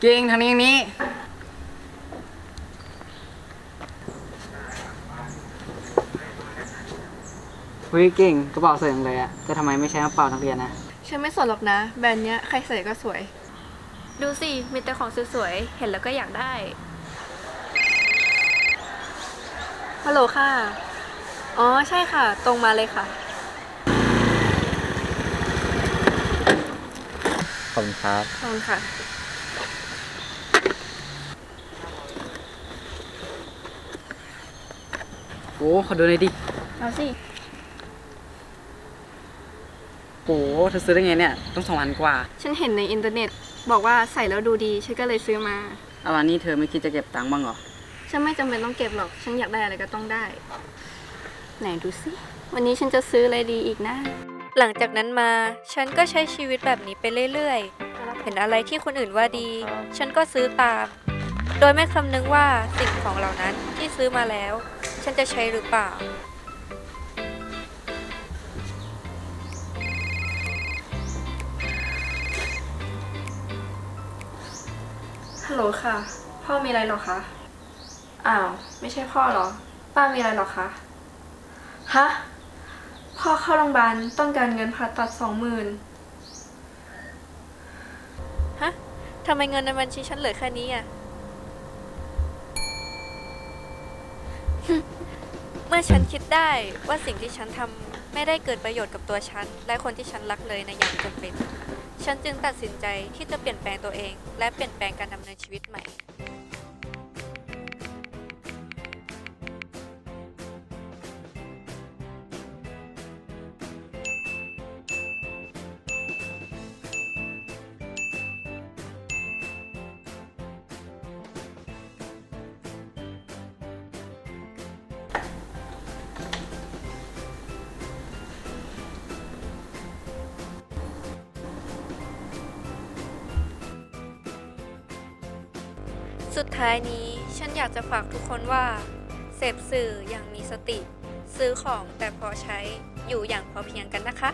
เก่งทางนี้นี้ เฮ้ยเก่งกระเป๋าสวยจังเลยอะแต่ทำไมไม่ใช้กระเป๋านักเรียนนะ ฉันไม่สนหรอกนะ แบรนด์เนี้ยใครใส่ก็สวย ดูสิ มีแต่ของสวยๆ เห็นแล้วก็อยากได้ ฮัลโหลค่ะ อ๋อ ใช่ค่ะ ตรงมาเลยค่ะ ขอบคุณครับตรงค่ะ โอ้ขอดูหน่อยดิเอาสิ โอ้เธอซื้อได้ไงเนี่ย ต้องสองพันกว่าฉันเห็นในอินเทอร์เน็ต บอกว่าใส่แล้วดูดี ฉันก็เลยซื้อมา เอาวันนี้เธอไม่คิดจะเก็บตังค์บ้างเหรอ ฉันไม่จำเป็นต้องเก็บหรอก ฉันอยากได้อะไรก็ต้องได้ ไหนดูสิ วันนี้ฉันจะซื้ออะไรดีอีกนะหลังจากนั้นมาฉันก็ใช้ชีวิตแบบนี้ไปเรื่อยๆ เห็นอะไรที่คนอื่นว่าดี ฉันก็ซื้อตาม โดยไม่คำนึงว่าสิ่งของเหล่านั้นที่ซื้อมาแล้ว ฉันจะใช้หรือเปล่า ฮัลโหลค่ะ พ่อมีอะไรหรอคะ อ้าว ไม่ใช่พ่อเหรอ ป้ามีอะไรหรอคะ ฮะ พ่อเข้าโรงพยาบาลต้องการเงินผ่าตัดสองหมื่นฮะทำไมเงินในบัญชีฉันเหลือแค่นี้อะ เมื่อฉันคิดได้ว่าสิ่งที่ฉันทำไม่ได้เกิดประโยชน์กับตัวฉัน และคนที่ฉันรักเลยในอย่างจำเป็น ฉันจึงตัดสินใจที่จะเปลี่ยนแปลงตัวเอง และเปลี่ยนแปลงการดำเนินชีวิตใหม่ สุดท้ายนี้ฉันอยากจะฝากทุกคนว่า เสพสื่ออย่างมีสติ ซื้อของแต่พอใช้อยู่อย่างพอเพียงกันนะคะ